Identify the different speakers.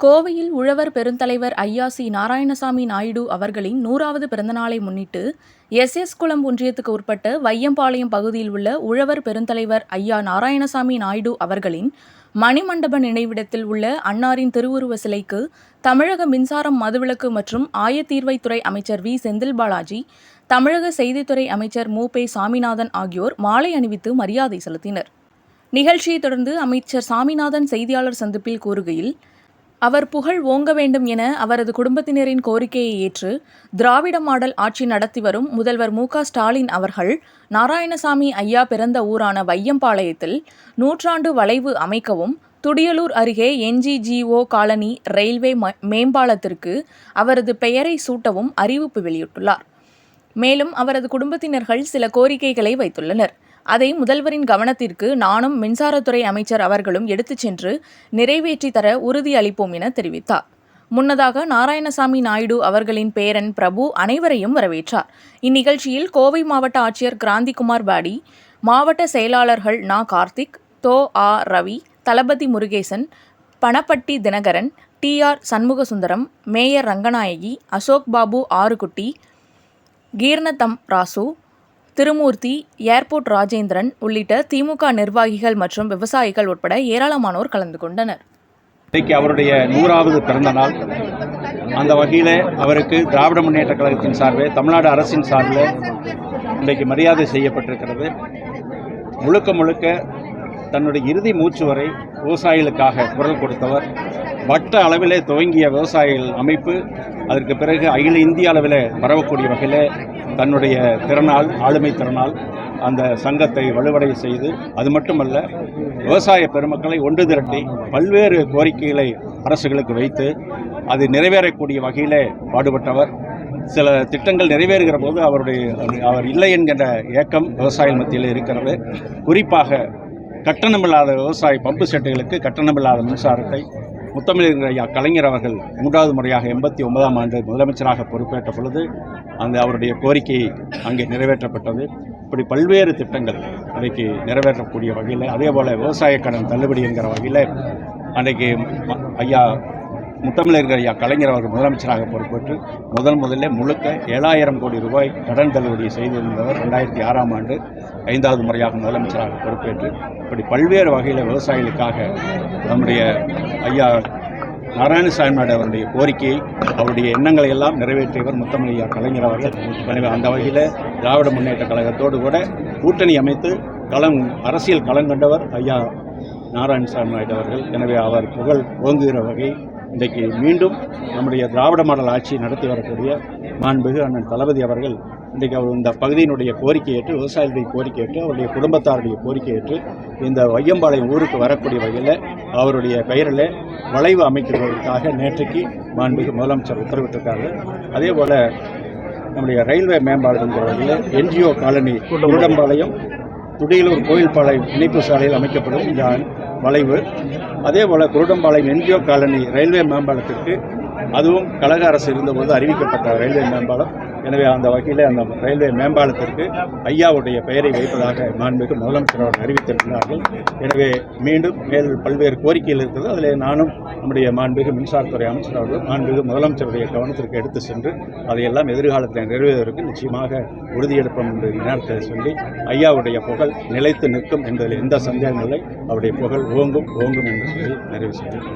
Speaker 1: கோவையில் உழவர் பெருந்தலைவர் ஐயா சி நாராயணசாமி நாயுடு அவர்களின் நூறாவது பிறந்தநாளை முன்னிட்டு எஸ் எஸ் குளம் ஒன்றியத்துக்கு உட்பட்ட வையம்பாளையம் பகுதியில் உள்ள உழவர் பெருந்தலைவர் ஐயா நாராயணசாமி நாயுடு அவர்களின் மணிமண்டப நினைவிடத்தில் உள்ள அன்னாரின் திருவுருவ சிலைக்கு தமிழக மின்சாரம் மதுவிலக்கு மற்றும் ஆயத்தீர்வைத்துறை அமைச்சர் வி. செந்தில் பாலாஜி தமிழக செய்தித்துறை அமைச்சர் மு. பே. சாமிநாதன் ஆகியோர் மாலை அணிவித்து மரியாதை செலுத்தினர். நிகழ்ச்சியைத் தொடர்ந்து அமைச்சர் சாமிநாதன் செய்தியாளர் சந்திப்பில் கூறுகையில் அவர் புகழ் ஓங்க வேண்டும் என அவரது குடும்பத்தினரின் கோரிக்கையை ஏற்று திராவிட மாடல் ஆட்சி நடத்தி வரும் முதல்வர் மு ஸ்டாலின் அவர்கள் நாராயணசாமி ஐயா பிறந்த ஊரான வையம்பாளையத்தில் நூற்றாண்டு வளைவு அமைக்கவும் துடியலூர் அருகே என்ஜிஜிஓ காலனி ரயில்வே ம- மேம்பாலத்திற்கு அவரது பெயரை சூட்டவும் அறிவிப்பு வெளியிட்டுள்ளார். மேலும் அவரது குடும்பத்தினர்கள் சில கோரிக்கைகளை வைத்துள்ளனர். அதை முதல்வரின் கவனத்திற்கு நானும் மின்சாரத்துறை அமைச்சர் அவர்களும் எடுத்துச் சென்று நிறைவேற்றி தர உறுதியளிப்போம் என தெரிவித்தார். முன்னதாக நாராயணசாமி நாயுடு அவர்களின் பேரன் பிரபு அனைவரையும் வரவேற்றார். இந்நிகழ்ச்சியில் கோவை மாவட்ட ஆட்சியர் கிராந்திகுமார் பாடி மாவட்ட செயலாளர்கள் நா. கார்த்திக் தோ. ஆ. Ravi Thalapathi Murugesan Panappatti Dinakaran T. R. Shanmugasundaram mayor Ranganayaki Ashok Babu Arukutty Keernatham Rasu Thirumoorthy airport Rajendran உள்ளிட்ட திமுக நிர்வாகிகள் மற்றும் விவசாயிகள் உட்பட ஏராளமானோர் கலந்து கொண்டனர்.
Speaker 2: இன்றைக்கு அவருடைய நூறாவது பிறந்த நாள். அந்த வகையில் அவருக்கு திராவிட முன்னேற்ற கழகத்தின் சார்பில் தமிழ்நாடு அரசின் சார்பில் இன்றைக்கு மரியாதை செய்யப்பட்டிருக்கிறது. முழுக்க முழுக்க தன்னுடைய இறுதி மூச்சு வரை விவசாயிகளுக்காக குரல் கொடுத்தவர். வட்ட அளவிலே துவங்கிய விவசாயிகள் அமைப்பு அதற்கு பிறகு அகில இந்திய அளவில் பரவக்கூடிய வகையில் தன்னுடைய திறனால் ஆளுமை திறனால் அந்த சங்கத்தை வலுவடை செய்து அது மட்டுமல்ல விவசாய பெருமக்களை ஒன்று திரட்டி பல்வேறு கோரிக்கைகளை அரசுகளுக்கு வைத்து அது நிறைவேறக்கூடிய வகையிலே பாடுபட்டவர். சில திட்டங்கள் நிறைவேறுகிற போது அவருடைய அவர் இல்லை என்கின்ற ஏக்கம் விவசாய மத்தியில் இருக்கிறது. குறிப்பாக கட்டணமில்லாத விவசாய பம்பு செட்டுகளுக்கு கட்டணமில்லாத மின்சாரத்தை முத்தமிழர் ஐயா கலைஞர் அவர்கள் மூன்றாவது முறையாக எண்பத்தி ஒன்பதாம் ஆண்டு முதலமைச்சராக பொறுப்பேற்ற பொழுது அந்த அவருடைய கோரிக்கை அங்கே நிறைவேற்றப்பட்டது. இப்படி பல்வேறு திட்டங்கள் அன்றைக்கு நிறைவேற்றக்கூடிய வகையில் அதே போல் விவசாய கடன் தள்ளுபடி என்கிற வகையில் அன்றைக்கு ஐயா முத்தமிழர்கள் ஐயா கலைஞர் அவர்கள் முதலமைச்சராக பொறுப்பேற்று முதல் முதல்ல முழுக்க ஏழாயிரம் கோடி ரூபாய் கடன் தள்ளுபடி செய்திருந்தவர் ரெண்டாயிரத்தி ஆறாம் ஆண்டு ஐந்தாவது முறையாக முதலமைச்சராக பொறுப்பேற்று இப்படி பல்வேறு வகையில் விவசாயிகளுக்காக நம்முடைய ஐயா நாராயணசாமி அவருடைய கோரிக்கையை அவருடைய எண்ணங்களை எல்லாம் நிறைவேற்றியவர் முத்தமிழ் ஐயா கலைஞர் அவர்கள். எனவே அந்த வகையில் திராவிட முன்னேற்ற கழகத்தோடு கூட கூட்டணி அமைத்து களம் அரசியல் களம் கண்டவர் ஐயா நாராயணசாமி நாயுடு அவர்கள். எனவே அவர் புகழ் ஓங்குகிற வகை இன்றைக்கு மீண்டும் நம்முடைய திராவிட மாடல் ஆட்சி நடத்தி வரக்கூடிய மாண்புகு அண்ணன் தளபதி அவர்கள் இன்றைக்கு அவர் இந்த பகுதியினுடைய கோரிக்கை ஏற்று விவசாயிகளுடைய கோரிக்கை ஏற்று அவருடைய குடும்பத்தாருடைய கோரிக்கை ஏற்று இந்த வையம்பாளையம் ஊருக்கு வரக்கூடிய வகையில் அவருடைய பெயரில் வளைவு அமைக்கிறதற்காக நேற்றைக்கு மாண்புகு முதலமைச்சர் உத்தரவிட்டிருக்காங்க. அதே போல் நம்முடைய ரயில்வே மேம்பாடுங்கிற வகையில் என்ஜிஓ காலனி குடம்பாளையம் துடியலூர் கோயில்பாளையம் இணைப்பு சாலையில் அமைக்கப்படும் இந்த வளைவு. அதே போல் குருடம்பாளையம் என்ஜிஓ காலனி ரயில்வே மேம்பாலத்திற்கு அதுவும் கழக அரசு இருந்தபோது அறிவிக்கப்பட்ட ரயில்வே மேம்பாலம். எனவே அந்த வகையில் அந்த ரயில்வே மேம்பாலத்திற்கு ஐயாவுடைய பெயரை வைப்பதாக மாண்புமிகு முதலமைச்சர் அவர்கள் அறிவித்திருக்கிறார்கள். எனவே மீண்டும் மேல் பல்வேறு கோரிக்கைகள் இருக்கிறது. அதில் நானும் நம்முடைய மாண்புமிகு மின்சாரத்துறை அமைச்சர் அவர்கள் மாண்புமிகு முதலமைச்சருடைய கவனத்திற்கு எடுத்து சென்று அதையெல்லாம் எதிர்காலத்தில் நிறைவேறுவதற்கு நிச்சயமாக உறுதியெடுப்போம் என்று நேரத்தில் சொல்லி ஐயாவுடைய புகழ் நிலைத்து நிற்கும் என்பதில் எந்த சந்தேகமும் இல்லை. அவருடைய புகழ் ஓங்கும் ஓங்கும் என்று சொல்லி நிறைவு செய்கிறேன்.